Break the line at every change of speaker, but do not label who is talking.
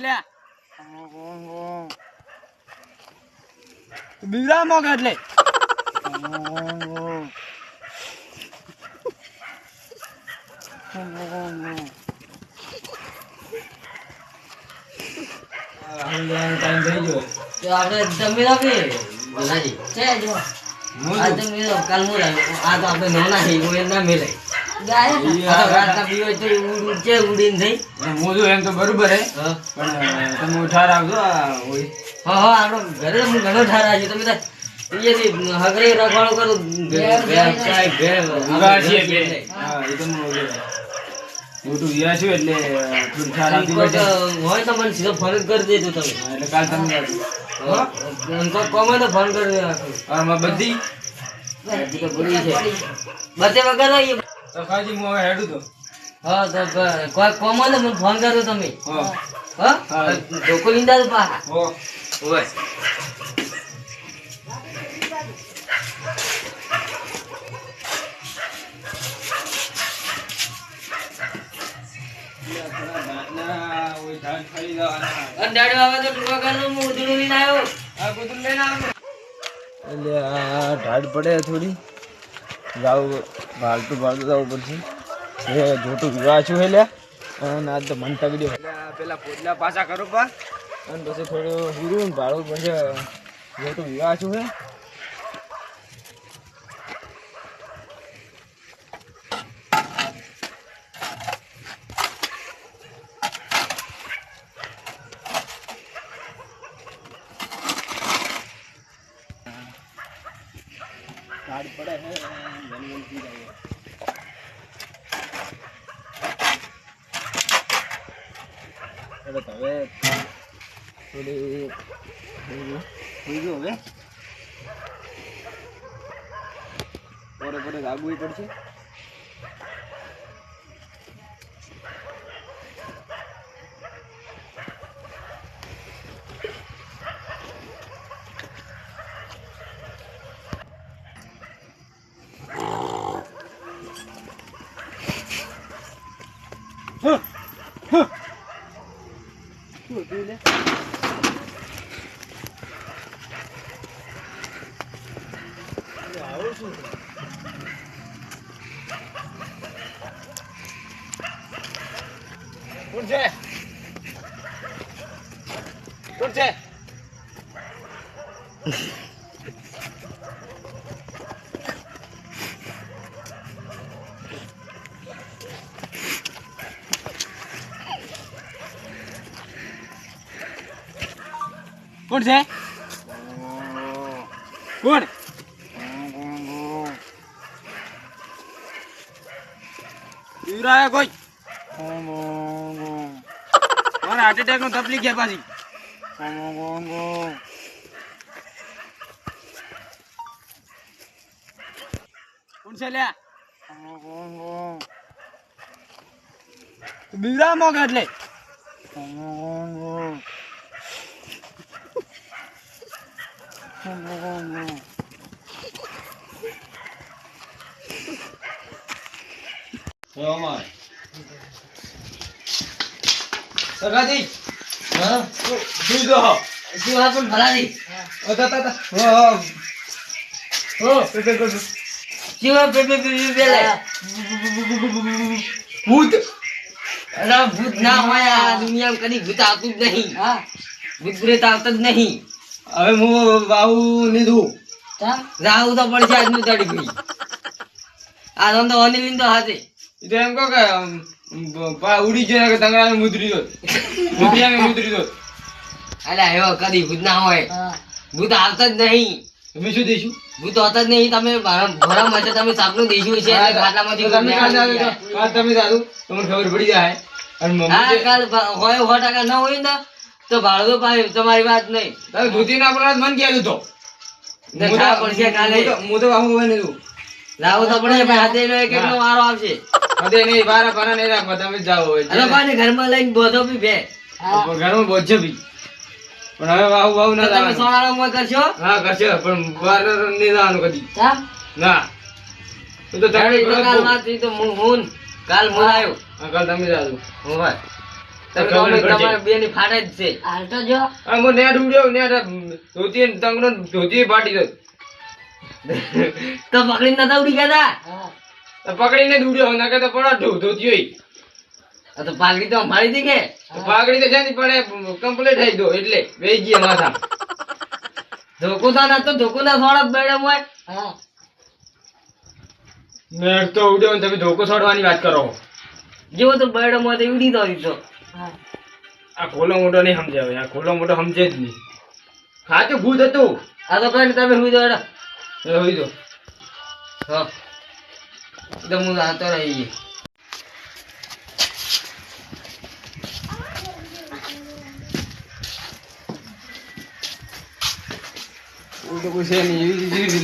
લ્યા. બીવરા મોગ એટલે.
આપણે જમી રાખીએ બોલાજી જો આ કાલ હું આ તો આપણે નાના છે એમ ના મિલે
એમ તો બરોબર હે. પણ તમે ઉઠાર આવજો
હા હા આપણો ઘરે હું ઘણો ઠારા તમે તો હગરે રખવાડો કરો
મોટું છું એટલે હોય
તો. મને સીધો ફોન જ કરી દેજો તમે.
એટલે કાલ તમને
કોમે તો ફોન કરી દેજો.
બધી?
બચે વગર હોય
કાજી હું હવે હેડું તો
હા તો કોઈ કોમો તો મને ફોન કરો તમે
હો.
હા. ધોકો લીંદા તો પાહા
હો
ઓય
ના, ઢાળ પડે થોડી. જાવ. ભાલતું ભાલતું જવું પડશે. એ જોતું વિવાહ છું એટલે અને આજ તો મન તગડ્યો પેલા પોટલા પાછા કરો પા. અને પછી થોડું હીરું ભાડું પડશે જોતું વિવાહ છું હે. પડે વન વન પી જાય એટલે હવે. થોડી થઈ ગયું હવે. પડે પડે લાગવું પડશે. શું હતું લે આવું શું કોણ છે કોણ છે કોણ છે? કોણ? પીવરાયા કોઈ? મારે હાર્ટ એટેક નો તકલીફ છે પાછી. કોણ છે લ્યા? બીવરા મોગ એટલે. સગાજી
હા
સુઈ જો
શું વાત પણ ભલાજી
અતા તા તા હો હો હો તે
શું પે પે પે પે પે લે
ભૂત
અરે ભૂત ના હોય આ દુનિયામાં કદી ભૂત આવતું જ નહીં. ભૂત પ્રેત આવતા જ નહીં.
હવે હું વાહુ નીધું
રાહુ તો પડશે આજનું તડી ગઈ આ તો અનિલ તો હાથે.
ઈ તો એમ કહો કે ઉડી ગયો કે તંગડા મુદ્રી દો મુદ્રિયા મુદ્રી દો
અલ્યા એવો કદી ભૂત ના હોય. ભૂત આવતા જ નહીં.
તમે શું દઈશું
ભૂત આવતા જ નહીં. તમે ભરા માટે તમે સાપનું દઈશું છે ખાટલામાંથી
તમે કાલ તમે સારું. તમને ખબર પડી જાય. અને
હા કાલ હોય સો ટકા ન હોય ને તો ભાડું પાય તમારી વાત નહીં.
તમે ધોતીના આપણા મન કહેતું તો
ને
હું તો-
ખા પડશે કાલે.
હું તો- હું હોય લીધું
લાવો તો પડે પણ હાથે નો એક વારો આવશે.
અરે નહીં બારા બારા નહીં રાખવા તમે જાઓ હોય.
અને પાછી ઘરમાં લઈને બોધો બી બે
ઘરમાં બોજો બી. પણ હવે વાહુ વાહુ ના
તમે સોનાળો મોય કરશો?
હા કરશે પણ બહાર નહીં જવાનું કદી. ના. હું તો
તારી તો કાલ વાત તો હું કાલ હું આવ્યો.
કાલ તમે જાજો
હું ભાઈ ફાટે જ છે.
હાલ તો જો.
નેટ ઉડ્યો નેટ ધોતી ને તંગનો ધોતી ફાટી ગયો
તો પકડીને નતા ઉડી ગયા
તો? પકડીને જ ઉડ્યો નકર તો પડો ધોતી હોય
તો પાઘડી તો મારી હતી કે
પાઘડી તો છે પણ કમ્પ્લીટ થઈ ગયો એટલે વેઈ ગયા માથા.
ધોકો તો ના તો ધોકો ના થોડા બેડે મોય.
હા.
નેટ તો ઉડ્યો તમે ધોકો છોડવાની વાત કરો.
જેવો તો બેડો મોય તો ઉડી
હા
આ ખોલો મોટો નહીં સમજાવે આ ખોલો મોટો સમજે જ નહીં. ખાતું ભૂત હતું.
આ તો કઈ તમે સુઈ દો.
એ સુઈ દો
હા. તો હું આતો રહી
ઉડો કોઈ છે નહીં એવી